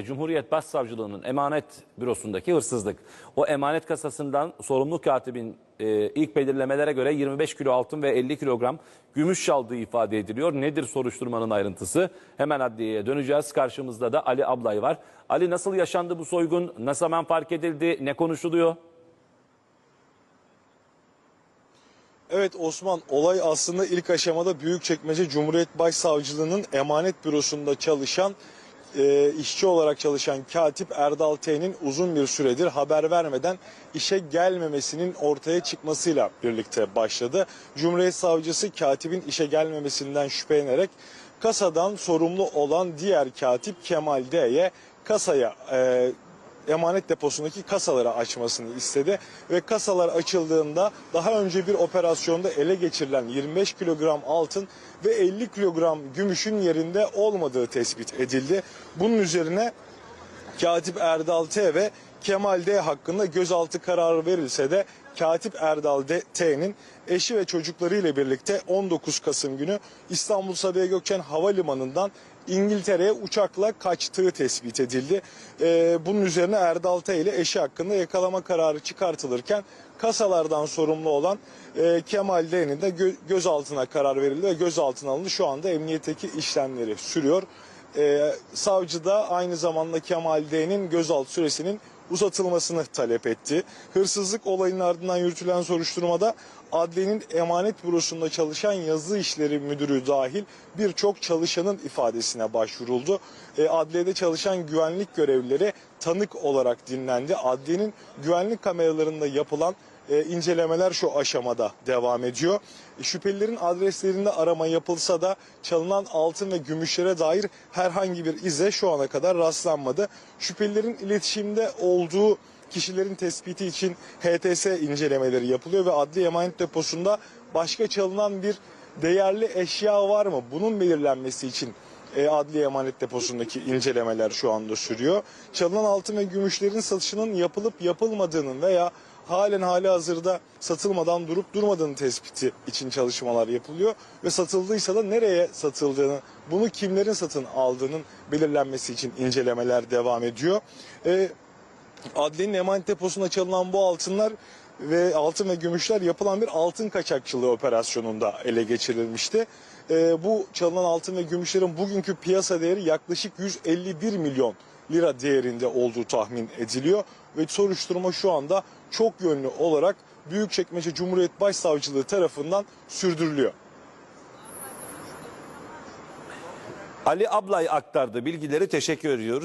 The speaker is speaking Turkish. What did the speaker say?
Cumhuriyet Başsavcılığı'nın emanet bürosundaki hırsızlık. O emanet kasasından sorumlu katibin e, ilk belirlemelere göre 25 kilo altın ve 50 kilogram gümüş çaldığı ifade ediliyor. Nedir soruşturmanın ayrıntısı? Hemen adliyeye döneceğiz. Karşımızda da Ali Ablay var. Ali nasıl yaşandı bu soygun? Nasıl hemen fark edildi? Ne konuşuluyor? Evet Osman olay aslında ilk aşamada Büyükçekmece Cumhuriyet Başsavcılığı'nın emanet bürosunda çalışan e, işçi olarak çalışan katip Erdal T'nin uzun bir süredir haber vermeden işe gelmemesinin ortaya çıkmasıyla birlikte başladı. Cumhuriyet Savcısı katibin işe gelmemesinden şüphelenerek kasadan sorumlu olan diğer katip Kemal D'ye kasaya e, emanet deposundaki kasaları açmasını istedi ve kasalar açıldığında daha önce bir operasyonda ele geçirilen 25 kilogram altın ve 50 kilogram gümüşün yerinde olmadığı tespit edildi. Bunun üzerine Katip Erdal T ve Kemal D hakkında gözaltı kararı verilse de Katip Erdal T'nin eşi ve çocukları ile birlikte 19 Kasım günü İstanbul Sabiha Gökçen Havalimanı'ndan İngiltere'ye uçakla kaçtığı tespit edildi. Ee, bunun üzerine Erdal T ile eşi hakkında yakalama kararı çıkartılırken kasalardan sorumlu olan e, Kemal D'nin de gö- gözaltına karar verildi ve gözaltına alındı. Şu anda emniyetteki işlemleri sürüyor. Ee, savcı da aynı zamanda Kemal D'nin gözaltı süresinin uzatılmasını talep etti. Hırsızlık olayının ardından yürütülen soruşturmada adliyenin emanet bürosunda çalışan yazı işleri müdürü dahil birçok çalışanın ifadesine başvuruldu. Ee, adliyede çalışan güvenlik görevlileri tanık olarak dinlendi. Adliyenin güvenlik kameralarında yapılan e, incelemeler şu aşamada devam ediyor. E, Şüphelilerin adreslerinde arama yapılsa da çalınan altın ve gümüşlere dair herhangi bir ize şu ana kadar rastlanmadı. Şüphelilerin iletişimde olduğu kişilerin tespiti için HTS incelemeleri yapılıyor ve adli emanet deposunda başka çalınan bir değerli eşya var mı? Bunun belirlenmesi için e, adli emanet deposundaki incelemeler şu anda sürüyor. Çalınan altın ve gümüşlerin satışının yapılıp yapılmadığının veya halen hali hazırda satılmadan durup durmadığını tespiti için çalışmalar yapılıyor ve satıldıysa da nereye satıldığını, bunu kimlerin satın aldığının belirlenmesi için incelemeler devam ediyor. E, Adliyenin emanet deposuna çalınan bu altınlar ve altın ve gümüşler yapılan bir altın kaçakçılığı operasyonunda ele geçirilmişti. Ee, bu çalınan altın ve gümüşlerin bugünkü piyasa değeri yaklaşık 151 milyon lira değerinde olduğu tahmin ediliyor ve soruşturma şu anda çok yönlü olarak Büyükçekmece Cumhuriyet Başsavcılığı tarafından sürdürülüyor. Ali Ablay aktardı bilgileri teşekkür ediyoruz.